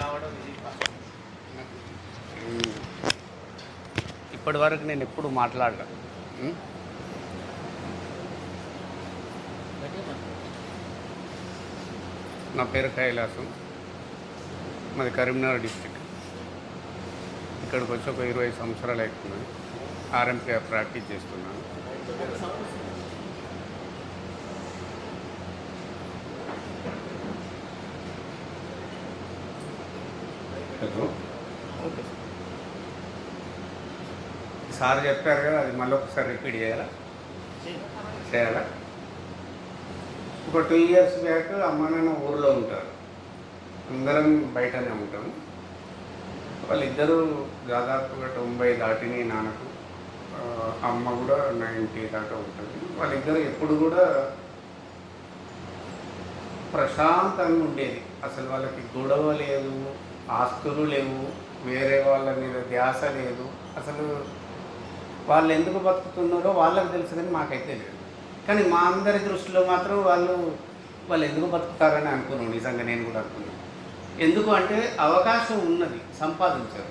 రావడం ఇప్పటి వరకు నేను ఎప్పుడు మాట్లాడగా నా పేరు కైలాసం. మాది కరీంనగర్ డిస్టిక్ ఇక్కడికి వచ్చి ఒక ఇరవై సంవత్సరాలు అవుతున్నాను ఆర్ఎంపీ ప్రాక్టీస్ చేస్తున్నాను. ఓకే. సార్ చెప్పారు కదా అది మళ్ళీ ఒకసారి రిపీట్ చేయాలా? చేయాలా? ఒక టూ ఇయర్స్ బ్యాక్ అమ్మ నాన్న ఊర్లో ఉంటారు. అందరం బయటనే ఉంటాం వాళ్ళిద్దరూ దాదాపుగా తొంభై దాటిని నాన్నకు అమ్మ కూడా నైంటీ దాకా ఉంటుంది. వాళ్ళిద్దరు ఎప్పుడు కూడా ప్రశాంతంగా ఉండేది. అసలు వాళ్ళకి గొడవ లేదు. ఆస్తులు లేవు వేరే వాళ్ళ మీద ధ్యాస లేదు. అసలు వాళ్ళు ఎందుకు బతుకుతున్నారో వాళ్ళకి తెలుసు కానీ మాకైతే లేదు. కానీ మా అందరి దృష్టిలో మాత్రం వాళ్ళు వాళ్ళు ఎందుకు బతుకుతారని అనుకున్నాను నిజంగా నేను కూడా అనుకున్నాను. ఎందుకు అంటే అవకాశం ఉన్నది సంపాదించారు.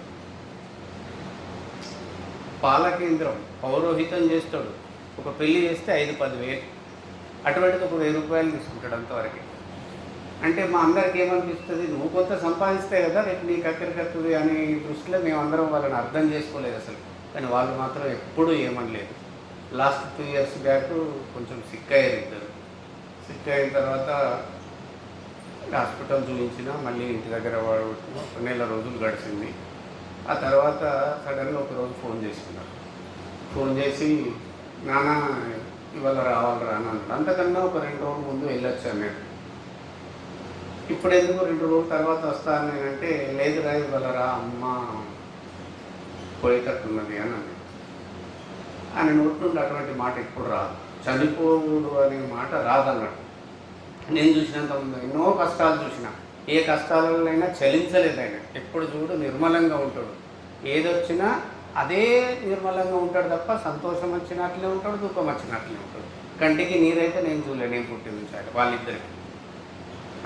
పాలకేంద్రం పౌరోహితం చేస్తాడు. ఒక పెళ్ళి చేస్తే ఐదు పది వేలు. అటువంటిది ఒక వెయ్యి రూపాయలు తీసుకుంటాడు అంతవరకే. అంటే మా అందరికి ఏమనిపిస్తుంది? నువ్వు కొంత సంపాదిస్తే కదా రేపు నీకు అక్కడికత్తది అనే దృష్టిలో అందరం వాళ్ళని అర్థం చేసుకోలేదు అసలు. కానీ వాళ్ళు మాత్రం ఎప్పుడూ ఏమనలేదు. లాస్ట్ టూ ఇయర్స్ బ్యాక్ కొంచెం సిక్ అయ్యారు ఇద్దరు. సిక్ అయిన తర్వాత హాస్పిటల్ చూపించిన మళ్ళీ ఇంటి దగ్గర వాడు ఒక నెల రోజులు గడిచింది. ఆ తర్వాత సడన్గా ఒక రోజు ఫోన్ చేసుకున్నారు. ఫోన్ చేసి నాన్న ఇవాళ రావాలి అని అన్నాడు అంతకన్నా ఒక రెండు రోజుల ముందు వెళ్ళొచ్చాను నేను. ఇప్పుడు ఎందుకు రెండు రోజుల తర్వాత వస్తాను నేనంటే లేదు రా ఇవాళ రా అమ్మ పోయేటట్టున్నది అని అన్నది. ఆయన నోటి నుండి అటువంటి మాట ఎప్పుడు రాదు. చనిపోడు అనే మాట రాదన్నాడు నేను చూసినంత ముందు ఎన్నో కష్టాలు చూసిన. ఏ కష్టాలైనా చలించలేదు ఆయన. ఎప్పుడు చూడు నిర్మలంగా ఉంటాడు. ఏదొచ్చినా అదే నిర్మలంగా ఉంటాడు తప్ప సంతోషం వచ్చినట్లే ఉంటాడు దుఃఖం వచ్చినట్లే ఉంటాడు. కంటికి నీరైతే నేను చూడలేను నేను పుట్టి ఉంచాడు వాళ్ళిద్దరికి.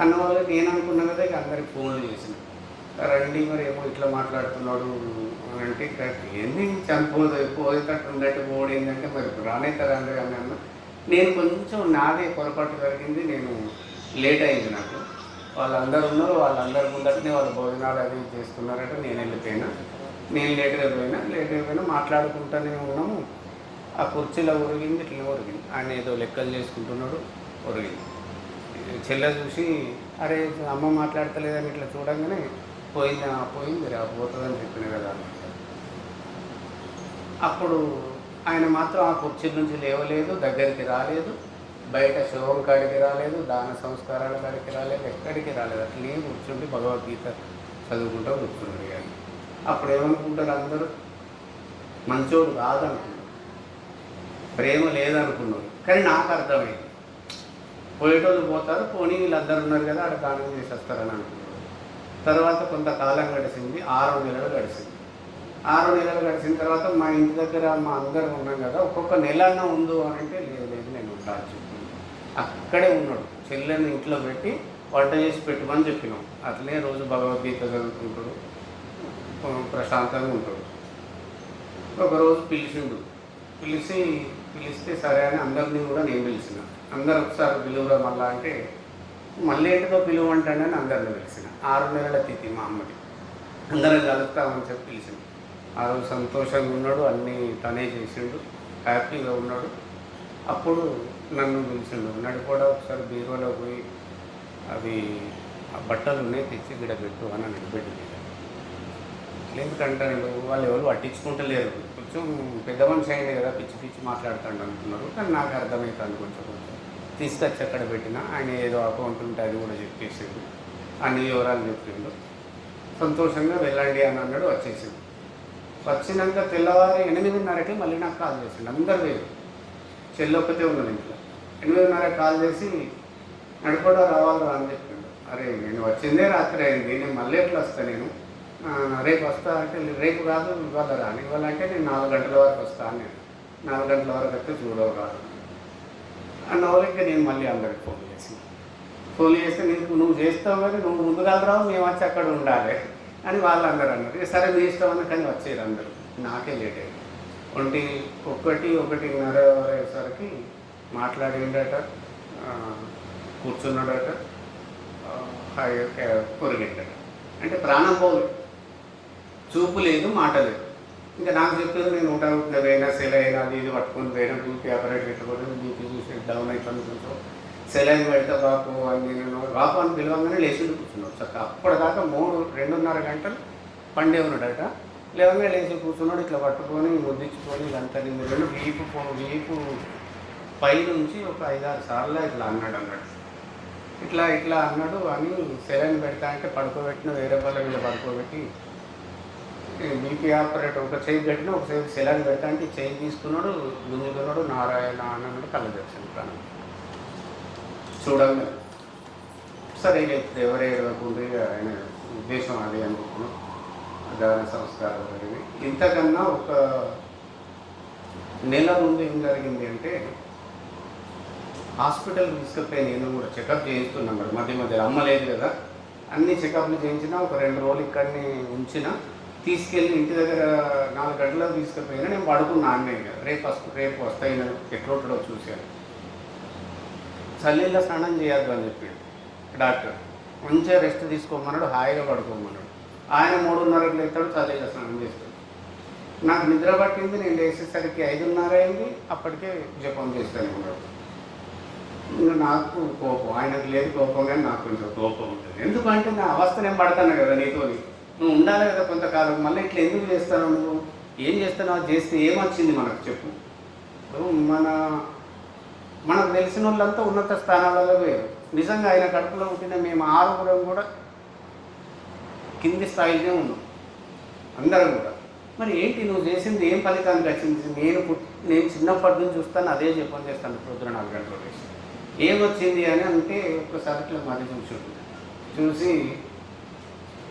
అన్న వాళ్ళు నేను అనుకున్నా కదా ఇక అందరికి ఫోన్లు చేసిన. రండి మరి ఏమో ఇట్లా మాట్లాడుతున్నాడు అంటే ఇక ఏంది చనిపోదు పోయేటట్టు ఉన్నట్టు పోడు ఏంటంటే మరి రానైతే రండి అని అన్న. నేను కొంచెం నాదే పొరపాటు జరిగింది నేను లేట్ అయింది నాకు. వాళ్ళందరూ ఉన్నారు వాళ్ళందరి ముందటనే వాళ్ళ భోజనాలు అవి చేస్తున్నారట నేను వెళ్ళిపోయినా. నేను లేట్గా పోయినా లేట్గా పోయినా మాట్లాడుకుంటూనే ఉన్నాము. ఆ కుర్చీలో ఒరిగింది ఇట్లా ఒరిగింది. ఆయన ఏదో లెక్కలు చేసుకుంటున్నాడు ఒరిగింది. చెల్లె చూసి అరే అమ్మ మాట్లాడతలేదని ఇట్లా చూడంగానే పోయింది "ఆ, పోయింది రా పోతుందని చెప్పిన కదా అప్పుడు ఆయన మాత్రం ఆ కుర్చీ నుంచి లేవలేదు దగ్గరికి రాలేదు బయట శివం కాడికి రాలేదు దాన సంస్కారాల కాడికి రాలేదు ఎక్కడికి రాలేదు. అట్లనే కూర్చుంటే భగవద్గీత చదువుకుంటూ కూర్చున్నాడు కానీ అప్పుడు ఏమనుకుంటారు అందరూ? మంచోడు కాదనుకున్నారు ప్రేమ లేదనుకున్నారు కానీ నాకు అర్థమైంది. పోయేటోళ్ళు పోతారు పోనీ వీళ్ళందరూ ఉన్నారు కదా ఆడ దానం చేసేస్తారని అనుకున్నారు తర్వాత కొంతకాలం గడిచింది ఆరు నెలలు గడిచింది ఆరు నెలలు గడిచిన తర్వాత మా ఇంటి దగ్గర మా అందరం ఉన్నాం కదా ఒక్కొక్క నెల అన్న ఉండు అని అంటే లేదు లేదు నేను ఉంటాను చెప్పింది అక్కడే ఉన్నాడు చెల్లెని ఇంట్లో పెట్టి వంట చేసి పెట్టమని చెప్పినాం. అట్లనే రోజు భగవద్గీత చదువుకుంటాడు ప్రశాంతంగా ఉంటాడు. ఒకరోజు పిలిచిండు పిలిచి పిలిస్తే సరే అని అందరినీ కూడా నేను పిలిచినా. అందరు ఒకసారి పిలువురా మళ్ళా అంటే మళ్ళీ ఏంటిదో అని అందరిని పిలిచిన. ఆరు నెలల తిథి మా అమ్మకి. అందరం కలుపుతామని చెప్పి పిలిచిన. ఆ రోజు సంతోషంగా ఉన్నాడు అన్నీ తనే చేసిండు హ్యాపీగా ఉన్నాడు. అప్పుడు నన్ను పిలిచిండు నడిపోడా ఒకసారి బీరువాలో పోయి అవి ఆ బట్టలు ఉన్నాయి తెచ్చి గిడ పెట్టు అని నిలబెట్టి బెడ్ ఎందుకంటే వాళ్ళు ఎవరు పట్టించుకుంటలేరు. కొంచెం పెద్ద మనిషి అయింది కదా పిచ్చి పిచ్చి మాట్లాడుతాడు అనుకున్నారు. కానీ నాకు అర్థమవుతుంది కొంచెం కొంచెం. తీసుకొచ్చి అక్కడ పెట్టిన ఆయన ఏదో అకౌంట్ ఉంటే అది కూడా చెప్పేసిండు. అన్ని వివరాలు చెప్పిండు. సంతోషంగా వెళ్ళండి అని అన్నాడు వచ్చేసిండు. వచ్చినాక తెల్లవారి ఎనిమిదిన్నరకి మళ్ళీ నాకు కాల్ చేసిండు. అందరు వేరు చెల్లొక్కతే ఉన్నది ఇంట్లో. ఎనిమిదిన్నర కాల్ చేసి నడపడా రా అని చెప్పిండు. అరే నేను వచ్చిందే రాత్రి అయింది. నేను మళ్ళీ ఎట్లా వస్తా నేను? రేపు వస్తా అంటే రేపు కాదు ఇవాళ రాని ఇవాళ అంటే నేను నాలుగు గంటల వరకు వస్తాను నేను నాలుగు గంటల వరకు అయితే చూడవు రాదు అన్న వాళ్ళకి నేను మళ్ళీ అందరికి ఫోన్ చేసి ఫోన్ చేస్తే నీకు నువ్వు చేస్తావు కానీ నువ్వు ముందుగా రావు మేము వచ్చి అక్కడ ఉండాలి అని వాళ్ళందరూ అన్నారు. సరే మీ ఇష్టం అన్న కానీ వచ్చేది అందరూ. నాకే లేట్ అయింది. ఒంటి ఒకటి ఒకటిన్నర అయ్యేసరికి మాట్లాడిండట కూర్చున్నాడట కొరిగిండట. అంటే ప్రాణం పోలేదు చూపు లేదు మాట లేదు. ఇంకా నాకు చెప్పారు నేను నూట ఉంటున్నా వేయినా సెల్ అయినా అది ఇది పట్టుకొని పోయినా బీపీ ఆపరేట్ పెట్టుకొని బీపీ చూసి డౌన్ అయిపోయింది కొంచెం. సెలైన్ పెడితే బాపు అని నేను బాపు అని పిలవగానే లేచి కూర్చున్నాడు చక్క అప్పటిదాకా మూడు రెండున్నర గంటలు పండే ఉన్నాడట. లేవగానే లేచి కూర్చున్నాడు ఇట్లా పట్టుకొని ముద్దించుకొని ఇదంతా నేను రెండు వీపు పో- వీపు పై నుంచి ఒక ఐదారు సార్లు ఇట్లా అన్నాడు అన్నాడు. ఇట్లా ఇట్లా అన్నాడు అని సెలైన్ పెడతా అంటే పడుకోబెట్టిన వేరే వాళ్ళ మీద పడుకోబెట్టి బీపీ ఆపరేటర్ ఒక చేయి పెట్టిన ఒక చేయి సెలాన్ పెడతా అంటే చేయి తీసుకున్నాడు గుంజుకున్నాడు నారాయణ అని అన్నాడు కళ్ళు తెచ్చాను ప్రాణం. చూడండి. సరే ఇక ఇప్పుడు ఎవరే ఇవ్వకుండా ఆయన ఉద్దేశం అది అనుకున్నాం దాన సంస్కారం జరిగింది ఇంతకన్నా ఒక నెల ముందు ఏం జరిగింది అంటే హాస్పిటల్ తీసుకుపోయి నేను కూడా చెకప్ చేయిస్తున్నాం మరి మధ్య మధ్య అమ్మలేదు కదా. అన్ని చెకప్లు చేయించినా ఒక రెండు రోజులు ఇక్కడిని ఉంచినా తీసుకెళ్ళి ఇంటి దగ్గర నాలుగు గంటలకు తీసుకెళ్ళిపోయినా నేను పడుకున్నా అన్నయ్య రేపు వస్తు రేపు వస్తాయి ఎట్లుంటాడో చూశాను. చల్లీలో స్నానం చేయొద్దు అని చెప్పాడు డాక్టర్. మంచిగా రెస్ట్ తీసుకోమన్నాడు హాయిగా పడుకోమన్నాడు. ఆయన మూడున్నరకు లేతాడు చల్లీలో స్నానం చేస్తాడు. నాకు నిద్ర పట్టింది నేను లేచేసరికి ఐదున్నర అయింది అప్పటికే జపం చేస్తాను ఉన్నాడు ఇంకా నాకు కోపం. ఆయనకు లేదు కోపం కానీ నాకు కొంచెం కోపం ఉంటుంది. ఎందుకంటే నా అవస్థ నేను పడతాను కదా నీతోని. నువ్వు ఉండాలి కదా కొంతకాలం మళ్ళీ ఇట్లా ఎందుకు చేస్తాను నువ్వు? ఏం చేస్తున్నావు? చేస్తే ఏమొచ్చింది మనకు చెప్పు. మన మనకు తెలిసిన వాళ్ళంతా ఉన్నత స్థానాలలో వేరు నిజంగా ఆయన కడుపులో పుట్టిన మేము ఆరుగురం కూడా కింది స్థాయిలోనే ఉన్నాం. అందరం కూడా. మరి ఏంటి నువ్వు చేసింది? ఏం ఫలితానికి వచ్చింది? నేను నేను చిన్నప్పటి నుంచి చూస్తాను అదే చెప్పని చేస్తాను పొద్దున నాలుగు గంటలు వేసి ఏమొచ్చింది అని అంటే ఒక్కసారి ఇట్లా మరి చూసి చూసి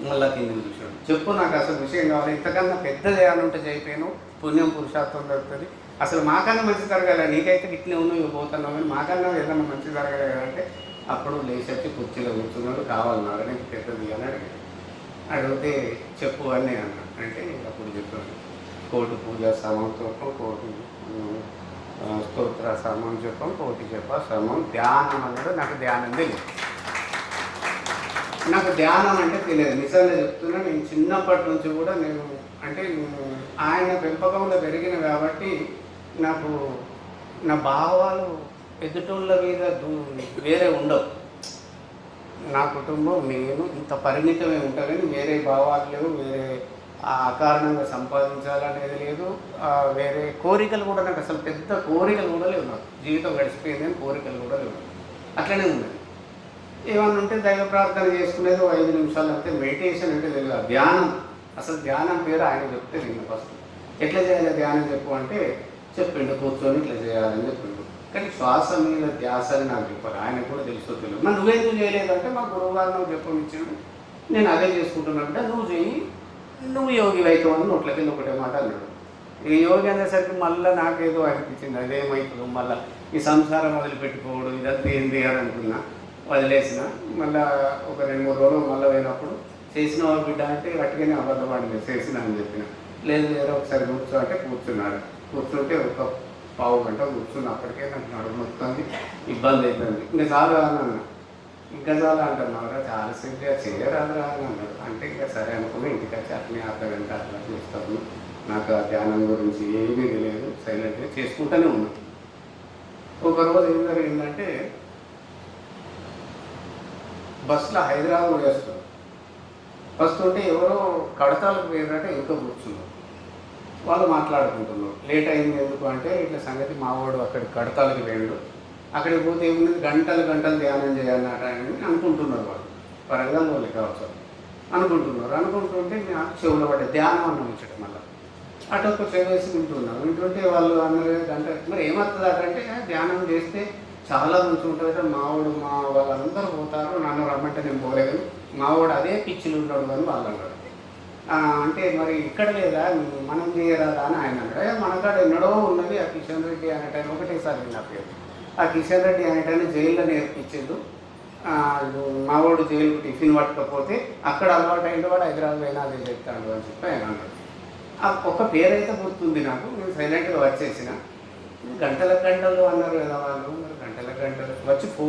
మళ్ళా కింద చూసాడు చెప్పు నాకు అసలు విషయం కావాలి. ఇంతకన్నా పెద్ద ఏమైనా ఉంటే చేయపోయాను. పుణ్యం పురుషార్థం దొరుకుతుంది అసలు మాకన్నా మంచి జరగాలి. నీకైతే ఇట్లే ఉన్నావు ఇక పోతున్నావు కానీ మాకన్నా ఏదైనా మంచి జరగాలి అంటే అప్పుడు లేచి వచ్చి కుర్చీలో కూర్చున్నాడు. కావాలన్నారు నీకు పెద్దది అని అడిగాడు. అడిగితే చెప్పు అని అన్నాడు. అంటే అప్పుడు చెప్పాను. కోటి పూజ సమం చెప్పం కోటి స్తోత్ర సమం చెప్పం కోటి చెప్ప సమం ధ్యానం అన్నాడు నాకు ధ్యానం తెలియదు. నాకు ధ్యానం అంటే తెలియదు. నిజంగా చెప్తున్నా నేను చిన్నప్పటి నుంచి కూడా నేను అంటే ఆయన పెంపకంలో పెరిగిన కాబట్టి నాకు నా భావాలు ఎదుటోళ్ళ మీద దూ- వేరే ఉండవు. నా కుటుంబం నేను ఇంత పరిమితమే ఉంటానని వేరే భావాలు లేవు వేరే అకారణంగా సంపాదించాలనేది లేదు. వేరే కోరికలు కూడా నాకు అసలు పెద్ద కోరికలు కూడా లేవు నాకు. జీవితం గడిచిపోయింది అని కోరికలు కూడా లేవు. అట్లనే ఉంది. ఏమన్నా ఉంటే దైవ ప్రార్థన చేసుకునేది ఓ ఐదు నిమిషాలు అంతే మెడిటేషన్ అంటే తెలియదు ధ్యానం అసలు ధ్యానం పేరు ఆయన చెప్తే నేను ఫస్ట్ ఎట్లా చేయాలి ధ్యానం చెప్పు అంటే చెప్పిండు కూర్చొని ఇట్లా చేయాలని చెప్పిండు. కానీ శ్వాస మీద ధ్యాస అని నాకు చెప్పారు. ఆయన కూడా తెలుసు తెలియదు మరి నువ్వెందుకు చేయలేదంటే మా గురువు గారు నువ్వు చెప్పనిచ్చాడు. నేను అదే చేసుకుంటున్నానంటే నువ్వు చేయి నువ్వు యోగి అవుతావు అని నోట్లకి ఒకటే మాట అన్నాడు. ఈ యోగి అనేసరికి మళ్ళీ నాకేదో అనిపించింది. అదేమవుతుందో మళ్ళీ ఈ సంసారం వదిలిపెట్టుకోవడం ఇదంతా ఏంది అని అనుకున్నా. వదిలేసిన మళ్ళీ ఒక రెండు మూడు రోజులు మళ్ళీ పోయినప్పుడు చేసిన వాళ్ళు బిడ్డ అంటే గట్టిగానే అబద్ధపడింది చేసిన అని చెప్పిన. లేదు లేదు ఒకసారి కూర్చో అంటే కూర్చున్నాడు. కూర్చుంటే ఒక పావు గంట కూర్చుని అప్పటికే నాకు నడుము వస్తుంది ఇబ్బంది అవుతుంది ఇంకా చాలు అన్నాను అన్నా ఇంకా చాలా అంటున్నారా చాలా సేపుగా చేయరాదురా అని అన్నాడు. అంటే ఇంకా సరే అనుకుని ఇంటికి వచ్చి అట్లనే అర్ధ గంట అట్లా చేస్తాను. నాకు ఆ ధ్యానం గురించి ఏమీ తెలియదు. సైలెంట్గా చేసుకుంటూనే ఉన్నాను ఒక రోజు ఏం జరిగిందంటే బస్సులో హైదరాబాద్ వేస్తాం వస్తుంటే ఎవరో కడతాలకు పోయినట్టే ఎంతో కూర్చున్నారు. వాళ్ళు మాట్లాడుకుంటున్నారు. లేట్ అయింది ఎందుకు అంటే ఇట్లా సంగతి మావాడు అక్కడికి కడతాలకి వెళ్ళడు అక్కడికి పోతే ఏముంది? గంటలు గంటలు ధ్యానం చేయాలన్నట అని అనుకుంటున్నారు వాళ్ళు. వరంగల్ వాళ్ళు కావచ్చు అనుకుంటున్నారు. అనుకుంటుంటే నాకు చెవులో పడ్డ ధ్యానం అన్న ముచ్చట మళ్ళీ అటు ఒక చెవి వింటున్నారు వింటుంటే వాళ్ళు అన్నారు గంట మరి ఏమవుతుంది అంటే ధ్యానం చేస్తే చాలా మంచి ఉంటుంది మావాడు మా వాళ్ళందరూ పోతారు నన్ను రమ్మంటే నేను పోలేదు మావాడు అదే పిచ్చిలు ఉంటాడు అని వాళ్ళు అన్నారు అంటే మరి ఇక్కడ లేదా? మనం చేయరాదా అని ఆయన అన్నాడు మన కాడ ఎన్నడో ఉన్నది ఆ కిషన్ రెడ్డి అనేటాయన ఒకటేసారి నా పేరు. ఆ కిషన్ రెడ్డి అనేటాయన జైల్లో నేర్పించిండు. మావాడు జైలు జైలుకు టిఫిన్ పట్టకపోతే అక్కడ అలవాటు అయిన వాడు హైదరాబాద్ అయినా అదే చెప్తాడు అని చెప్పి ఆయన అన్నాడు. ఆ ఒక్క పేరైతే గుర్తుంది నాకు. నేను సైలెంట్గా వచ్చేసిన. గంటల గంటలు అన్నారు కదా వాళ్ళు. గంటల గంటలు. వచ్చి పో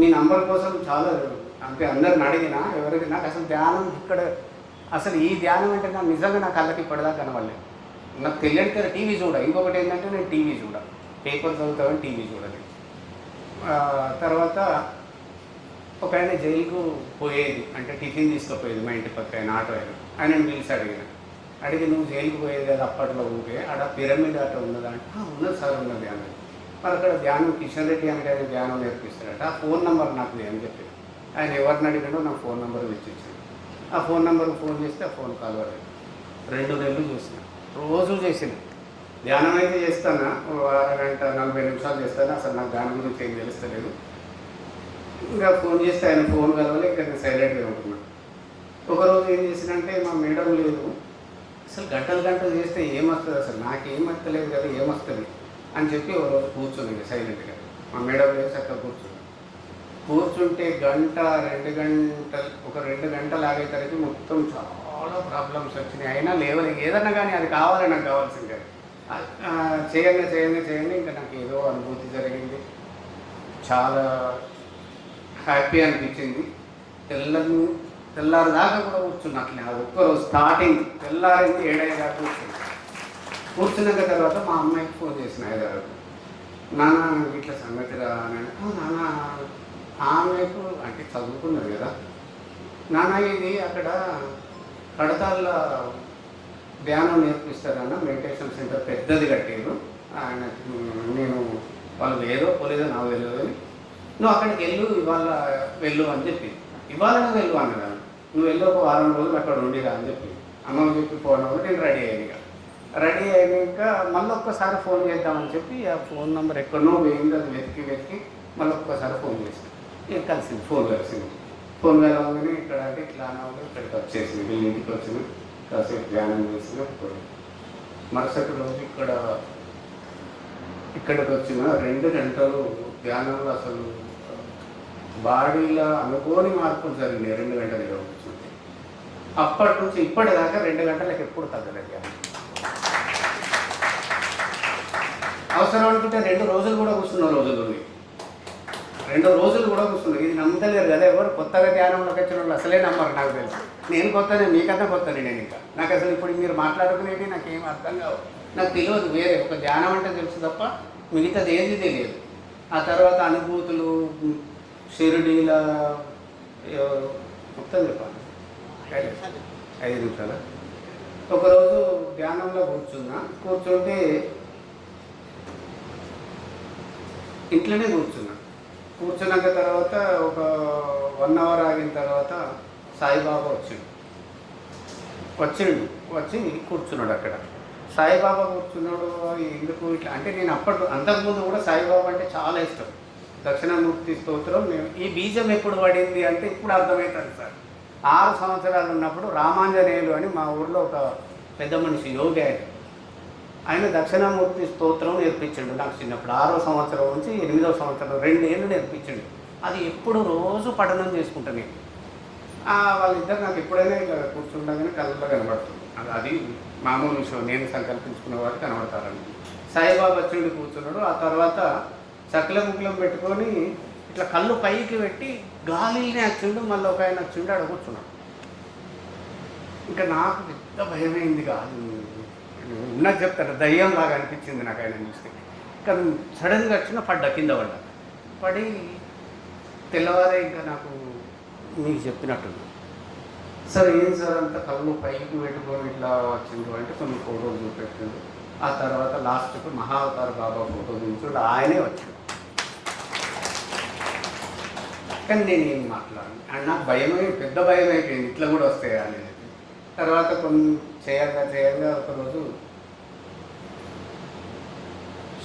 మీ నంబర్ కోసం చాలా. అంటే అందరిని అడిగినా ఎవరికి నాకు అసలు ధ్యానం ఇక్కడ అసలు ఈ ధ్యానం అంటే నాకు నిజంగా నా కళ్ళకి ఇప్పటిదాకా కనవలేదు నాకు తెలియని కదా టీవీ చూడ. ఇంకొకటి ఏంటంటే నేను టీవీ చూడ. పేపర్ చదువుతామని టీవీ చూడలేదు తర్వాత ఒక ఆయన జైలుకు పోయేది. అంటే టిఫిన్ తీసుకుపోయేది మా ఇంటి పక్క ఆయన ఆటో ఆయన. ఆయన పిలిచి అడిగిన. అడిగి నువ్వు జైలుకి పోయేది కదా అప్పట్లో ఉంటే ఆడ పిరమిడ్ అట్లా ఉన్నదా అంటే ఉన్నది సార్ ఉన్నది అన్నది మరి అక్కడ ధ్యానం కిషన్ రెడ్డి అని కానీ ధ్యానం నేర్పిస్తాడట ఆ ఫోన్ నెంబర్ నాకు నేను చెప్పి ఆయన ఎవరిని అడిగాడో నా ఫోన్ నెంబర్ ఇచ్చింది ఆ ఫోన్ నెంబర్కి ఫోన్ చేస్తే ఆ ఫోన్ కాల్ పడేది రెండు నెలలు చూసిన. రోజు చేసిన. ధ్యానం అయితే చేస్తానా? అరగంట నలభై నిమిషాలు చేస్తాను? అసలు నాకు దాని గురించి ఏం తెలుస్తలేదు. ఇంకా ఫోన్ చేస్తే ఆయన ఫోన్ కలవాలి ఇంకా నేను సైలెంట్గా ఉంటున్నాను ఒకరోజు ఏం చేసినంటే మా మేడం లేదు. అసలు గంటలు గంటలు చేస్తే ఏమొస్తుంది అసలు? నాకేమొస్తలేదు కదా ఏమొస్తుంది? అని చెప్పి ఒక రోజు కూర్చుంది సైలెంట్గా. మా మేడం లేదు అక్కడ కూర్చుంది కూర్చుంటే గంట రెండు గంటలు ఒక రెండు గంటలు ఆగేసరికి మొత్తం చాలా ప్రాబ్లమ్స్ వచ్చినాయి. అయినా లేవలేదు ఏదన్నా కానీ అది కావాలి నాకు కావాల్సిందే. ఆ, చేయంగా చేయంగా చేయంగా ఇంకా నాకు ఏదో అనుభూతి జరిగింది. చాలా హ్యాపీ అనిపించింది. తెల్లని తెల్లారి దాకా కూడా కూర్చున్నా అట్లే. అది ఒక్కరోజు స్టార్టింగ్ తెల్లారింది ఏడైదు దాకా కూర్చున్నా. కూర్చున్నాక తర్వాత మా అమ్మాయికి ఫోన్ చేసిన హైదరాబాద్ నాన్న ఇట్లా సంగతి రా అని నాన్న ఆమెకు అంటే చదువుకున్నది కదా. నాన్న ఇది అక్కడ కడతాళ్ళ ధ్యానం నేర్పిస్తారన్న మెడిటేషన్ సెంటర్ పెద్దది కట్టారు ఆయన నేను వాళ్ళు ఏదో పోలేదో నాకు తెలియదు అని నువ్వు అక్కడికి వెళ్ళు ఇవాళ వెళ్ళు అని చెప్పి. ఇవాళ నువ్వు వెళ్ళు అన్నదా నువ్వు వెళ్ళి ఒక వారం రోజులు అక్కడ ఉండిరా అని చెప్పి. అమ్మ చెప్పి ఫోన్ అవ్వదు నేను రెడీ అయ్యాను ఇక. రెడీ అయినాక మళ్ళీ ఒక్కసారి ఫోన్ చేద్దామని చెప్పి ఆ ఫోన్ నెంబర్ ఎక్కడనో పోయింది అది వెతికి వెతికి మళ్ళీ ఒక్కసారి ఫోన్ చేసి నేను కలిసింది ఫోన్ కలిసింది. ఫోన్ కలవగానే ఇక్కడ అంటే ఇట్లా అన్నవాళ్ళు ఇక్కడికి వచ్చేసింది వీళ్ళ ఇంటికి వచ్చింది కాసేపు ధ్యానం చేసిన పోయి. మరుసటి రోజు ఇక్కడ ఇక్కడికి వచ్చిన రెండు గంటలు ధ్యానంలో అసలు బాడీలో అనుకోని మార్పులు జరిగినాయి రెండు గంటలు ఇక్కడ కూర్చుంటే. అప్పటి నుంచి ఇప్పటిదాకా రెండు గంటలకు ఎప్పుడు తగ్గలేదు. అవసరం అనుకుంటే రెండు రోజులు కూడా కూర్చున్న రోజులు ఉన్నాయి. రెండు రోజులు కూడా కూర్చున్నాం ఇది నమ్మలేరు కదా ఎవరు? కొత్తగా ధ్యానంలోకి వచ్చిన వాళ్ళు అసలే నమ్మరు నాకు తెలుసు. నేను కొత్తనే మీకన్నా కొత్తనే నేను ఇంకా. నాకు అసలు ఇప్పుడు మీరు మాట్లాడుకునేది నాకు ఏం అర్థం కావు. నాకు తెలియదు వేరే ఒక ధ్యానం అంటే తెలుసు తప్ప మిగతాది ఏది తెలియదు. ఆ తర్వాత అనుభూతులు షిరిడీల మొత్తం చెప్పాలి ఐదు- నిమిషాలు? ఒకరోజు ధ్యానంలో కూర్చున్నా కూర్చుంటే ఇంట్లోనే కూర్చున్నా. కూర్చున్నాక తర్వాత ఒక వన్ అవర్ ఆగిన తర్వాత సాయిబాబా వచ్చిండు. వచ్చిండు వచ్చి కూర్చున్నాడు అక్కడ. సాయిబాబా కూర్చున్నాడు ఎందుకు ఇట్లా? అంటే నేను అప్పటి అంతకుముందు కూడా సాయిబాబా అంటే చాలా ఇష్టం. దక్షిణామూర్తి స్తోత్రం మేము ఈ బీజం ఎప్పుడు పడింది అంటే ఇప్పుడు అర్థమవుతుంది సార్. ఆరు సంవత్సరాలు ఉన్నప్పుడు రామాంజనేయులు అని మా ఊర్లో ఒక పెద్ద మనిషి యోగి ఆయన. ఆయన దక్షిణామూర్తి స్తోత్రం నేర్పించండు నాకు చిన్నప్పుడు. ఆరో సంవత్సరం నుంచి ఎనిమిదో సంవత్సరం రెండేళ్ళు నేర్పించండి. అది ఎప్పుడు రోజు పఠనం చేసుకుంటాను నేను. వాళ్ళిద్దరు నాకు ఎప్పుడైనా ఇట్లా కూర్చుండగానే కళ్ళలో కనబడుతుంది. అది అది మామూలు విషయం. నేను సంకల్పించుకున్న వాడు కనబడతారని సాయిబాబా వచ్చుండి కూర్చున్నాడు. ఆ తర్వాత చక్కల ముక్కలం పెట్టుకొని ఇట్లా కళ్ళు పైకి పెట్టి గాలిని వచ్చిండు మళ్ళీ ఒక ఆయన వచ్చిండు ఆడ కూర్చున్నాడు. ఇంకా నాకు పెద్ద భయమైంది గాలి. ఉన్నది చెప్తాను దయ్యం లాగా అనిపించింది నాకు ఆయన చూస్తే. కానీ సడన్గా వచ్చిన పడ్డ కింద పడ్డ. పడి తెల్లవారే ఇంకా నాకు మీకు చెప్పినట్టుంది. సార్ ఏం సార్ అంత కళ్ళు పైకి పెట్టుకొని ఇట్లా వచ్చిండు అంటే కొన్ని ఫోటోలు చూపెట్టిండు. ఆ తర్వాత లాస్ట్కి మహావతార బాబా ఫోటో చూపించాడు ఆయనే వచ్చాడు. కానీ నేను ఏం మాట్లాడను? అండ్ నాకు భయమై పెద్ద భయం అయిపోయింది. ఇట్లా కూడా వస్తాయా అనేది. తర్వాత కొన్ని చేయంగా చేయంగా ఒకరోజు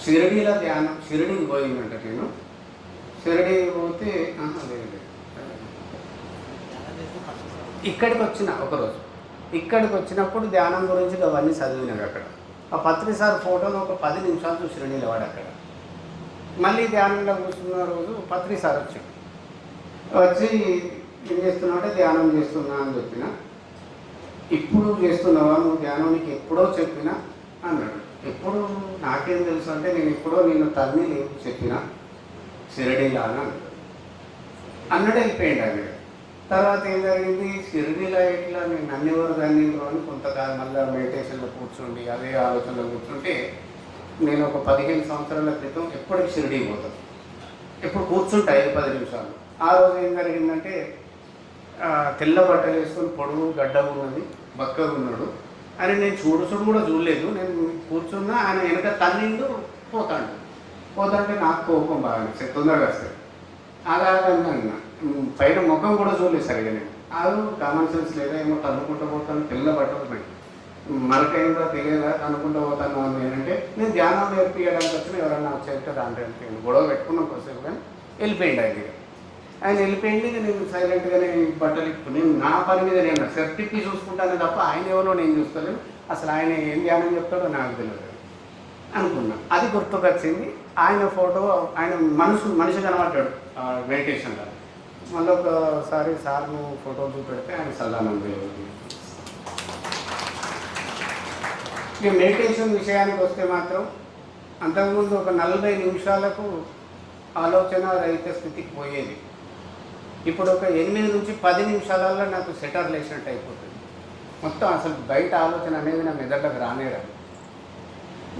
షిరిడీలో ధ్యానం షిరిడీకి పోయిందంట నేను. షిరిడీ పోతే లేదు ఇక్కడికి వచ్చిన ఒకరోజు ఇక్కడికి వచ్చినప్పుడు ధ్యానం గురించి అవన్నీ చదివినాడు అక్కడ. ఆ పత్రి సార్ ఫోటోలో ఒక పది నిమిషాలు చూసి నిలవాడు అక్కడ. మళ్ళీ ధ్యానంలో కూర్చున్న రోజు పత్రి సార్ వచ్చాడు. వచ్చి ఏం చేస్తున్నావు అంటే ధ్యానం చేస్తున్నా అని చెప్పిన. ఇప్పుడు చేస్తున్నావా? నువ్వు ధ్యానం నీకు ఎప్పుడో చెప్పినా? అన్నాడు. ఎప్పుడు? నాకేం తెలుసు అంటే నేను ఎప్పుడో నేను తన్ని లేవు చెప్పిన. షిరడీలా అని అన్నాడు అన్నట్టు వెళ్ళిపోయాడు ఆయన తర్వాత ఏం జరిగింది? షిరిడీలో ఇట్లా నేను నన్నెవరు దాన్ని అని కొంతకాలం మళ్ళీ మెడిటేషన్లో కూర్చుండి అదే ఆలోచనలో కూర్చుంటే నేను ఒక పదిహేను సంవత్సరాల క్రితం ఎప్పటికి షిరిడీ పోతాను ఎప్పుడు కూర్చుంటాయి ఐదు పది నిమిషాలు. ఆ రోజు ఏం జరిగిందంటే తెల్ల బట్టలు వేసుకొని పొడుగు గడ్డ ఉన్నది బక్కగా ఉన్నాడు. అని నేను చూడు చూడు కూడా చూడలేదు. నేను కూర్చున్నా ఆయన వెనక తల్లిండు పోతాడు. పోతాంటే నాకు కోపం బాగా నచ్చింది. తొందరగా వస్తాయి అలాగన్నా పైన ముఖం కూడా చూడలేదు సరిగా నేను. అది కామన్ సెన్స్ లేదా ఏమో తన్నుకుంటూ పోతాను పిల్ల బట్టలు పెట్టి మరకైందో తెలియదా అనుకుంటూ పోతాను అని ఏంటంటే నేను ధ్యానం నేర్పించడానికి వచ్చిన ఎవరన్నా వచ్చేస్తే దాంట్లో వెళ్ళిపోయింది గొడవ పెట్టుకున్న కొద్దిసేపు కానీ వెళ్ళిపోయింది ఆయన ఆయన వెళ్ళిపోయింది నేను సైలెంట్గానే బట్టలు ఇప్పుడు నేను నా పని మీద నేను సెఫ్టీకి చూసుకుంటాను తప్ప ఆయన ఎవరో నేను చూస్తలేను. అసలు ఆయన ఏం ధ్యానం చెప్తాడో నాకు తెలియదు. అనుకున్నా. అది గుర్తుకొచ్చింది. ఆయన ఫోటో ఆయన మనసు మనిషి కనబడ్డాడు మెడిటేషన్లో మళ్ళీ ఒకసారి సార్ నువ్వు ఫోటో చూపెడితే ఆయన సల్లానంద ఇక మెడిటేషన్ విషయానికి వస్తే మాత్రం అంతకుముందు ఒక నలభై నిమిషాలకు ఆలోచన రహిత స్థితికి పోయేది. ఇప్పుడు ఒక ఎనిమిది నుంచి పది నిమిషాలలో నాకు సెటర్ లేచినట్టు అయిపోతుంది. మొత్తం అసలు బయట ఆలోచన అనేది నా మెదడులకు రానేరాదు.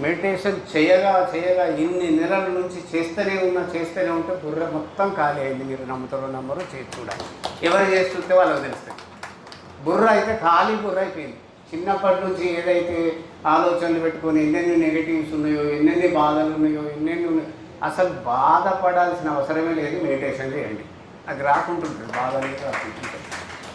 మెడిటేషన్ చేయగా చేయగా ఇన్ని నెలల నుంచి చేస్తూనే ఉన్నా చేస్తూనే ఉంటే బుర్ర మొత్తం ఖాళీ అయింది. మీరు నమ్ముతారో నమ్మరు చేసి చూడాలి. ఎవరు చేస్తుంటే వాళ్ళకి తెలుస్తాయి. బుర్ర అయితే ఖాళీ బుర్ర అయిపోయింది. చిన్నప్పటి నుంచి ఏదైతే ఆలోచనలు పెట్టుకొని ఎన్నెన్ని నెగిటివ్స్ ఉన్నాయో ఎన్నెన్ని బాధలు ఉన్నాయో ఎన్నెన్ని ఉన్నాయో అసలు బాధపడాల్సిన అవసరమే లేదు మెడిటేషన్ చేయండి. అది రాకుంటుంటుంది బాధ అనేది రాకుంటుంది